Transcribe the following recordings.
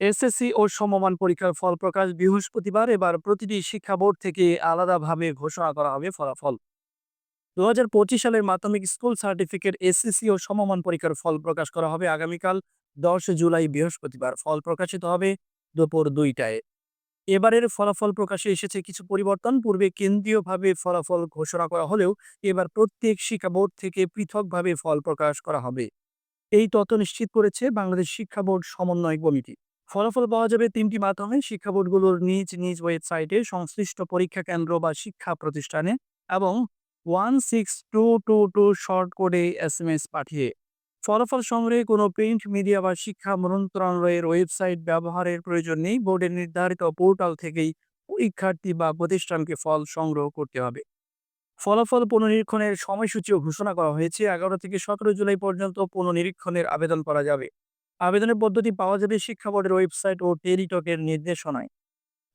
SSC ও সমমান পরীক্ষার ফল প্রকাশ বৃহস্পতিবার। এবার প্রতিটি শিক্ষা বোর্ড থেকে আলাদাভাবে ঘোষণা করা হবে ফলাফল। দু হাজার পঁচিশ সালের মাধ্যমিক স্কুল সার্টিফিকেট, এসএসসি ও সমমান পরীক্ষার ফল প্রকাশ করা হবে আগামীকাল, দশ জুলাই বৃহস্পতিবার। ফল প্রকাশিত হবে দুপুর দুইটায়। এবারের ফলাফল প্রকাশে এসেছে কিছু পরিবর্তন। পূর্বে কেন্দ্রীয়ভাবে ফলাফল ঘোষণা করা হলেও এবার প্রত্যেক শিক্ষা বোর্ড থেকে পৃথকভাবে ফল প্রকাশ করা হবে। এই তথ্য নিশ্চিত করেছে বাংলাদেশ শিক্ষা বোর্ড সমন্বয় কমিটি। ফলাফল পাওয়া যাবে তিনটি মাধ্যমে শিক্ষা বোর্ডগুলোর নিজ নিজ ওয়েবসাইটে, সংশ্লিষ্ট পরীক্ষা কেন্দ্র বা শিক্ষা প্রতিষ্ঠানে এবং one six two two two short কোডে এস এম এস পাঠিয়ে। ফলাফল সংগ্রহে কোনো প্রিন্ট, মিডিয়া বা শিক্ষা মন্ত্রণালয়ের ওয়েবসাইট ব্যবহারের প্রয়োজন নেই। বোর্ডের নির্ধারিত পোর্টাল থেকেই পরীক্ষার্থী বা প্রতিষ্ঠানকে ফল সংগ্রহ করতে হবে। ফলাফল পুনর্নিরীক্ষণের সময়সূচিও ঘোষণা করা হয়েছে। এগারো থেকে সতেরো জুলাই পর্যন্ত পুনর্নিরীক্ষণের আবেদন করা যাবে। আবেদনের পদ্ধতি পাওয়া যাবে শিক্ষা বোর্ডের ওয়েবসাইট ও টেলিটকের নির্দেশনায়।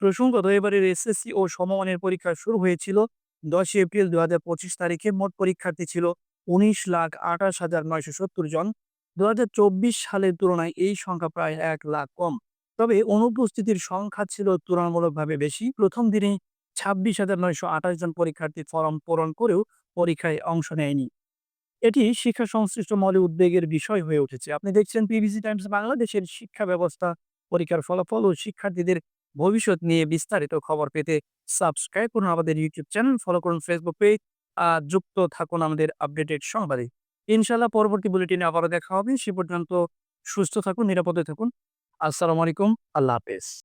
প্রসঙ্গত এবারের এসএসসি ও সমমানের পরীক্ষা শুরু হয়েছিল দশই এপ্রিল দু হাজার পঁচিশ তারিখে। মোট পরীক্ষার্থী ছিল উনিশ লাখ আঠাশ হাজার নয়শো সত্তর জন। দু হাজার চব্বিশ সালের তুলনায় এই সংখ্যা প্রায় এক লাখ কম। তবে অনুপস্থিতির সংখ্যা ছিল তুলনামূলকভাবে বেশি। প্রথম দিনে ছাব্বিশ হাজার নয়শো আঠাশ জন পরীক্ষার্থী ফর্ম পূরণ করেও পরীক্ষায় অংশ নেয়নি। এটি শিক্ষা সংশ্লিষ্ট মলে উদ্বেগের বিষয় হয়ে উঠেছে। আপনি দেখছেন পিবিসি টাইমস বাংলাদেশের শিক্ষা ব্যবস্থা পরীক্ষার ফলাফল ও শিক্ষার্থীদের ভবিষ্যৎ নিয়ে বিস্তারিত খবর পেতে সাবস্ক্রাইব করুন আমাদের ইউটিউব চ্যানেল, ফলো করুন ফেসবুক পেজ যুক্ত থাকুন আমাদের আপডেটেড সংবাদে। ইনশাল্লাহ পরবর্তী বুলেটিনে আবারও দেখা হবে। সে পর্যন্ত সুস্থ থাকুন, নিরাপদে থাকুন। আসসালামু আলাইকুম। আল্লাহ হাফেজ।